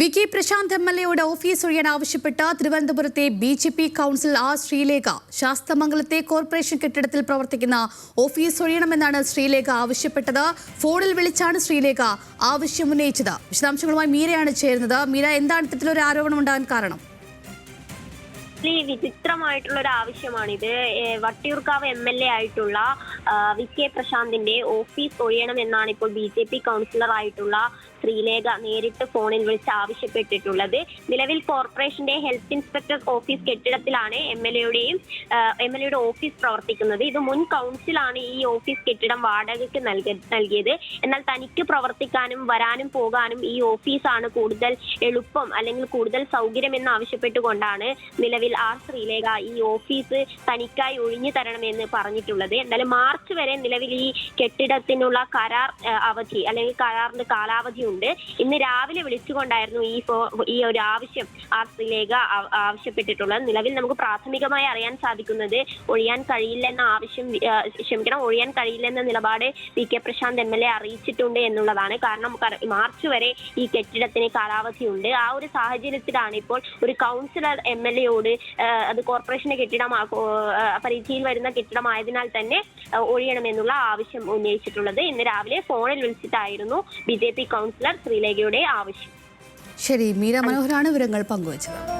V K Prashanth M L എയുടെ office ഒഴിയാൻ ആവശ്യപ്പെട്ട തിരുവനന്തപുരത്തെ ബി ജെ പി കൗൺസിൽ ആ ശ്രീലേഖ ശാസ്തമംഗലത്തെ കോർപ്പറേഷൻ കെട്ടിടത്തിൽ പ്രവർത്തിക്കുന്ന ഓഫീസ് ഒഴിയണമെന്നാണ് ശ്രീലേഖ ആവശ്യപ്പെട്ടത്. ഫോണിൽ വിളിച്ചാണ് ശ്രീലേഖ ആവശ്യമുന്നയിച്ചത്. വിശദാംശങ്ങളുമായി മീരയാണ് ചേരുന്നത്. മീര എന്താണ് ഇത്തരത്തിലൊരു ആരോപണം ഉണ്ടാകാൻ കാരണം? ഈ വിചിത്രമായിട്ടുള്ള ഒരു ആവശ്യമാണിത്. ഇത് വട്ടിയൂർക്കാവ് എം എൽ എ ആയിട്ടുള്ള വി കെ പ്രശാന്തിന്റെ ഓഫീസ് ഒഴിയണമെന്നാണ് ഇപ്പോൾ ബി ജെ പി കൗൺസിലർ ആയിട്ടുള്ള ശ്രീലേഖ നേരിട്ട് ഫോണിൽ വിളിച്ച് ആവശ്യപ്പെട്ടിട്ടുള്ളത്. നിലവിൽ കോർപ്പറേഷന്റെ ഹെൽത്ത് ഇൻസ്പെക്ടർ ഓഫീസ് കെട്ടിടത്തിലാണ് എം എൽ എയുടെയും എം എൽ എയുടെ ഓഫീസ് പ്രവർത്തിക്കുന്നത്. ഇത് മുൻ കൗൺസിലാണ് ഈ ഓഫീസ് കെട്ടിടം വാടകയ്ക്ക് നൽക നൽകിയത്. എന്നാൽ തനിക്ക് പ്രവർത്തിക്കാനും വരാനും പോകാനും ഈ ഓഫീസാണ് കൂടുതൽ എളുപ്പം അല്ലെങ്കിൽ കൂടുതൽ സൗകര്യം എന്ന് ആവശ്യപ്പെട്ടുകൊണ്ടാണ് നിലവിൽ ആർ ശ്രീലേഖ ഈ ഓഫീസ് തനിക്കായി ഒഴിഞ്ഞു തരണമെന്ന് പറഞ്ഞിട്ടുള്ളത്. എന്തായാലും മാർച്ച് വരെ നിലവിൽ ഈ കെട്ടിടത്തിനുള്ള കരാർ അവധി അല്ലെങ്കിൽ കരാറിന്റെ കാലാവധി ഉണ്ട്. ഇന്ന് രാവിലെ വിളിച്ചുകൊണ്ടായിരുന്നു ഈ ഈ ഒരു ആവശ്യം ആർ ശ്രീലേഖ ആ- ആവശ്യപ്പെട്ടിട്ടുള്ളത്. നിലവിൽ നമുക്ക് പ്രാഥമികമായി അറിയാൻ സാധിക്കുന്നത് ഒഴിയാൻ കഴിയില്ലെന്ന ആവശ്യം ക്ഷമിക്കണം ഒഴിയാൻ കഴിയില്ലെന്ന നിലപാട് V K Prashanth M L A അറിയിച്ചിട്ടുണ്ട് എന്നുള്ളതാണ്. കാരണം മാർച്ച് വരെ ഈ കെട്ടിടത്തിന് കാലാവധിയുണ്ട്. ആ ഒരു സാഹചര്യത്തിലാണ് ഇപ്പോൾ ഒരു കൗൺസിലർ എം എൽ എയോട് അത് കോർപ്പറേഷന്റെ കെട്ടിടം പരിധിയിൽ വരുന്ന കെട്ടിടമായതിനാൽ തന്നെ ഒഴിയണമെന്നുള്ള ആവശ്യം ഉന്നയിച്ചിട്ടുള്ളത്. ഇന്ന് രാവിലെ ഫോണിൽ വിളിച്ചിട്ടായിരുന്നു ബി ജെ പി കൗൺസിലർ ശ്രീലേഖയുടെ ആവശ്യം. ശരി മീര മനോഹരാണ് വിവരങ്ങൾ പങ്കുവച്ചത്.